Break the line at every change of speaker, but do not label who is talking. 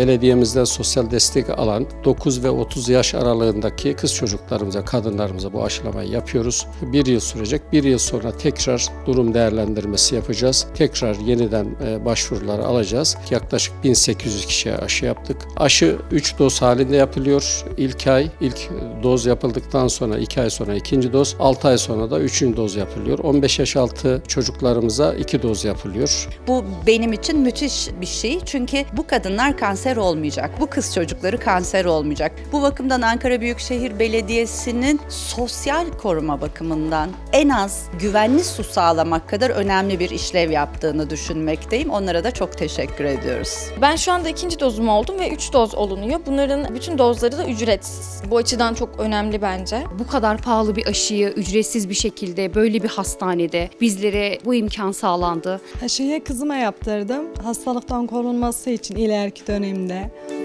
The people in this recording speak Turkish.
belediyemizden sosyal destek alan 9 ve 30 yaş aralığındaki kız çocuklarımıza, kadınlarımıza bu aşılamayı yapıyoruz. Bir yıl sürecek. Bir yıl sonra tekrar durum değerlendirmesi yapacağız. Tekrar yeniden e, başvuruları alacağız. Yaklaşık 1800 kişiye aşı yaptık. Aşı 3 doz halinde yapılıyor. İlk ay, ilk doz yapıldıktan sonra 2 ay sonra ikinci doz, 6 ay sonra da 3. doz yapılıyor. 15 yaş altı çocuklarımıza 2 doz yapılıyor.
Bu benim için müthiş bir şey. Çünkü bu kadınlar kanser olmayacak. Bu kız çocukları kanser olmayacak. Bu bakımdan Ankara Büyükşehir Belediyesi'nin sosyal koruma bakımından en az güvenli su sağlamak kadar önemli bir işlev yaptığını düşünmekteyim. Onlara da çok teşekkür ediyoruz.
Ben şu anda ikinci dozum oldum ve 3 doz olunuyor. Bunların bütün dozları da ücretsiz. Bu açıdan çok önemli bence.
bu kadar pahalı bir aşıyı ücretsiz bir şekilde böyle bir hastanede bizlere bu imkan sağlandı.
Aşıyı kızıma yaptırdım. Hastalıktan korunması için ileriki 네.